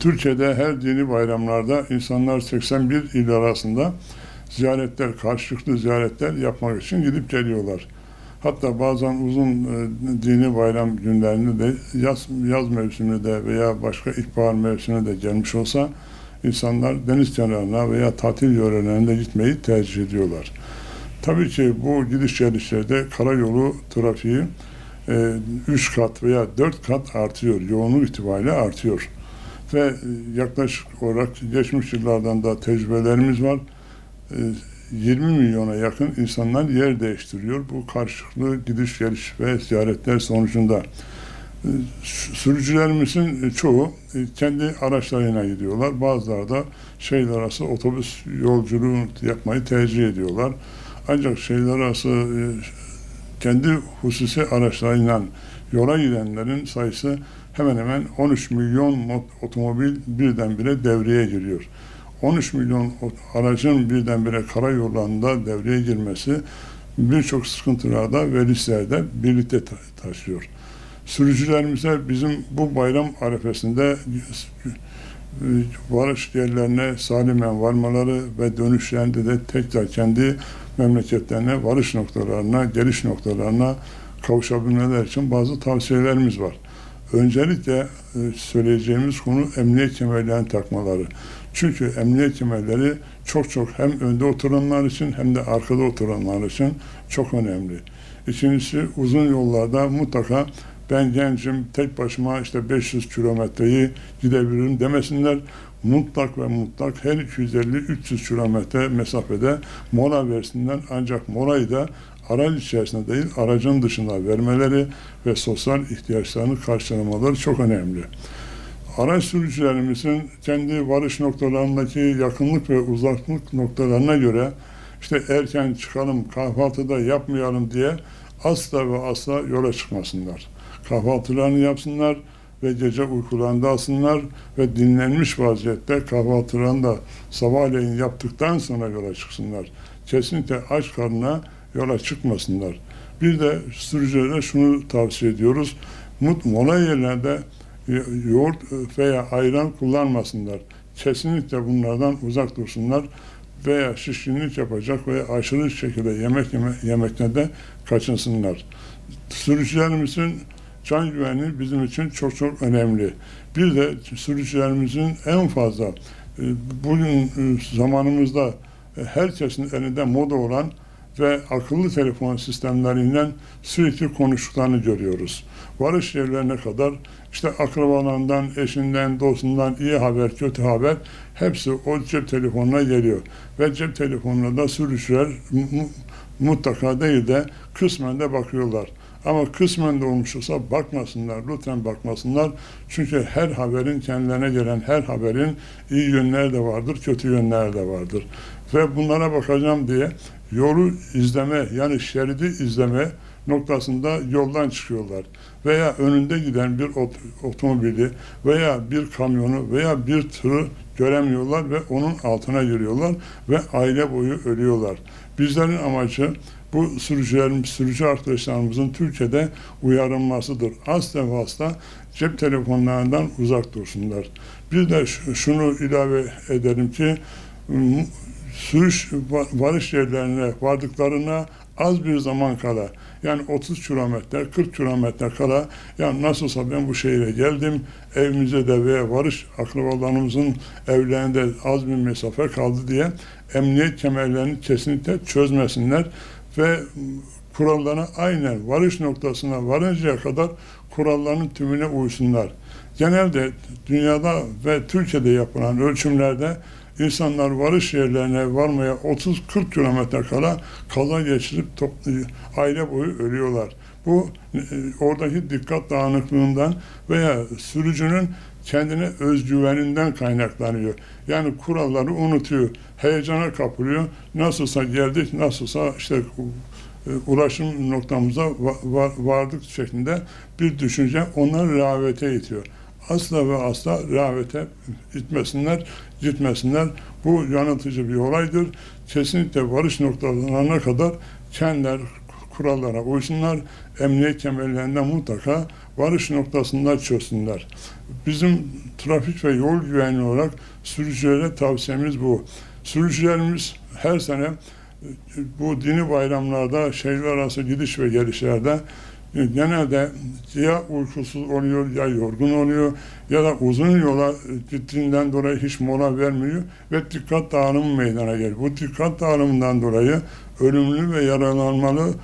Türkiye'de her dini bayramlarda insanlar 81 il arasında ziyaretler, karşılıklı ziyaretler yapmak için gidip geliyorlar. Hatta bazen uzun e, dini bayram günlerinde de yaz, yaz mevsiminde veya başka ilkbahar mevsiminde de gelmiş olsa insanlar deniz kenarına veya tatil yörelerine gitmeyi tercih ediyorlar. Tabii ki bu gidiş gelişlerde karayolu trafiği 3 kat veya 4 kat artıyor. Yoğunluk itibariyle artıyor. Ve yaklaşık olarak geçmiş yıllardan da tecrübelerimiz var. E, 20 milyona yakın insanlar yer değiştiriyor. Bu karşılıklı gidiş geliş ve ziyaretler sonucunda. E, Sürücülerimizin çoğu e, kendi araçlarıyla gidiyorlar. Bazıları da şehirler arası otobüs yolculuğu yapmayı tercih ediyorlar. Ancak şehirler arası e, kendi hususi araçlarıyla yola gidenlerin sayısı hemen hemen 13 milyon otomobil birdenbire devreye giriyor. 13 milyon aracın birdenbire karayollarında devreye girmesi birçok sıkıntılarda ve risklerde birlikte ta- taşıyor. Sürücülerimize bizim bu bayram arefesinde e, varış yerlerine salimen varmaları ve dönüşlerinde de tekrar kendi memleketlerine, varış noktalarına, geliş noktalarına kavuşabilmeler için bazı tavsiyelerimiz var. Öncelikle e, söyleyeceğimiz konu emniyet kemerlerini takmaları. Çünkü emniyet kemerleri çok çok hem önde oturanlar için hem de arkada oturanlar için çok önemli. İkincisi uzun yollarda mutlaka ben gencim tek başıma işte 500 kilometreyi gidebilirim demesinler. Mutlak ve mutlak her 250-300 kilometre mesafede mola versinler. Ancak molayı da araç içerisinde değil aracın dışında vermeleri ve sosyal ihtiyaçlarını karşılamaları çok önemli. Araç sürücülerimizin kendi varış noktalarındaki yakınlık ve uzaklık noktalarına göre işte erken çıkalım, kahvaltıda yapmayalım diye asla ve asla yola çıkmasınlar. Kahvaltılarını yapsınlar ve gece uykularında alsınlar ve dinlenmiş vaziyette kahvaltılarını da sabahleyin yaptıktan sonra yola çıksınlar. Kesinlikle aç karnına yola çıkmasınlar. Bir de sürücülere şunu tavsiye ediyoruz. Mut mola yerlerde yoğurt veya ayran kullanmasınlar. Kesinlikle bunlardan uzak dursunlar veya şişkinlik yapacak veya aşırı şekilde yemek yeme, yemekten de kaçınsınlar. Sürücülerimizin can güvenliği bizim için çok çok önemli. Bir de sürücülerimizin en fazla e, bugün e, zamanımızda e, herkesin elinde moda olan ve akıllı telefon sistemleriyle sürekli konuştuklarını görüyoruz. Varış yerlerine kadar işte akrabalarından, eşinden, dostundan iyi haber, kötü haber hepsi o cep telefonuna geliyor. Ve cep telefonuna da sürücüler mu- mutlaka değil de kısmen de bakıyorlar. Ama kısmen de olmuş olsa bakmasınlar, lütfen bakmasınlar. Çünkü her haberin, kendilerine gelen her haberin iyi yönleri de vardır, kötü yönleri de vardır. Ve bunlara bakacağım diye yolu izleme, yani şeridi izleme noktasında yoldan çıkıyorlar. Veya önünde giden bir ot- otomobili veya bir kamyonu veya bir tırı göremiyorlar ve onun altına giriyorlar ve aile boyu ölüyorlar. Bizlerin amacı bu sürücülerimiz, sürücü arkadaşlarımızın Türkiye'de uyarılmasıdır. Asla ve asla cep telefonlarından uzak dursunlar. Bir de şunu ilave edelim ki sürüş va- varış yerlerine vardıklarına az bir zaman kala yani 30 kilometre 40 kilometre kala ya nasılsa ben bu şehire geldim evimize de veya varış akrabalarımızın evlerinde az bir mesafe kaldı diye emniyet kemerlerini kesinlikle çözmesinler ve kurallara aynen varış noktasına varıncaya kadar kuralların tümüne uysunlar. Genelde dünyada ve Türkiye'de yapılan ölçümlerde insanlar varış yerlerine varmaya 30-40 kilometre kala kaza geçirip top, aile boyu ölüyorlar. Bu e, oradaki dikkat dağınıklığından veya sürücünün kendine özgüveninden kaynaklanıyor. Yani kuralları unutuyor, heyecana kapılıyor. Nasılsa geldik, nasılsa işte e, ulaşım noktamıza va- va- vardık şeklinde bir düşünce onları rehavete itiyor. Asla ve asla rehavete itmesinler, gitmesinler. Bu yanıltıcı bir olaydır. Kesinlikle varış noktalarına kadar kendiler kurallara uysunlar. Emniyet kemerlerinden mutlaka varış noktasında çözsünler. Bizim trafik ve yol güvenliği olarak sürücülere tavsiyemiz bu. Sürücülerimiz her sene bu dini bayramlarda şehirler arası gidiş ve gelişlerde e, genelde ya uykusuz oluyor ya yorgun oluyor ya da uzun yola gittiğinden dolayı hiç mola vermiyor ve dikkat dağılımı meydana geliyor. Bu dikkat dağılımından dolayı ölümlü ve yaralanmalı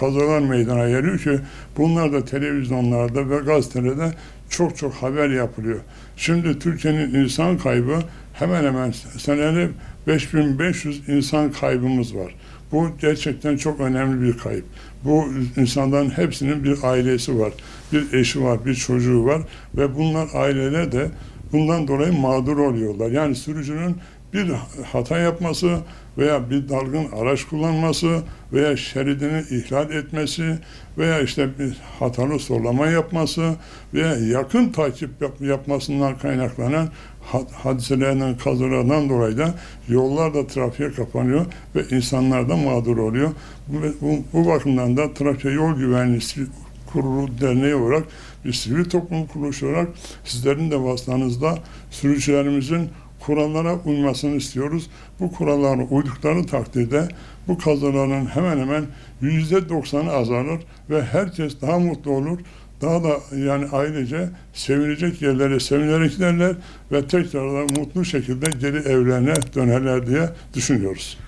kazalar meydana geliyor ki bunlar da televizyonlarda ve gazetelerde çok çok haber yapılıyor. Şimdi Türkiye'nin insan kaybı hemen hemen senede 5500 insan kaybımız var. Bu gerçekten çok önemli bir kayıp. Bu insanların hepsinin bir ailesi var, bir eşi var, bir çocuğu var ve bunlar aileler de bundan dolayı mağdur oluyorlar. Yani sürücünün bir hata yapması veya bir dalgın araç kullanması veya şeridini ihlal etmesi veya işte bir hatalı sollama yapması veya yakın takip yap- yapmasından kaynaklanan ha- hadiselerden, kazalardan dolayı da yollar da trafiğe kapanıyor ve insanlar da mağdur oluyor. Bu, bu, bu bakımdan da Trakya Yol Güvenliği Kurulu Derneği olarak bir sivil toplum kuruluşu olarak sizlerin de vasıtanızda sürücülerimizin kurallara uymasını istiyoruz. Bu kurallara uydukları takdirde bu kazaların hemen hemen yüzde doksanı azalır ve herkes daha mutlu olur. Daha da yani ailece sevinecek yerlere sevinerek giderler ve tekrardan mutlu şekilde geri evlerine dönerler diye düşünüyoruz.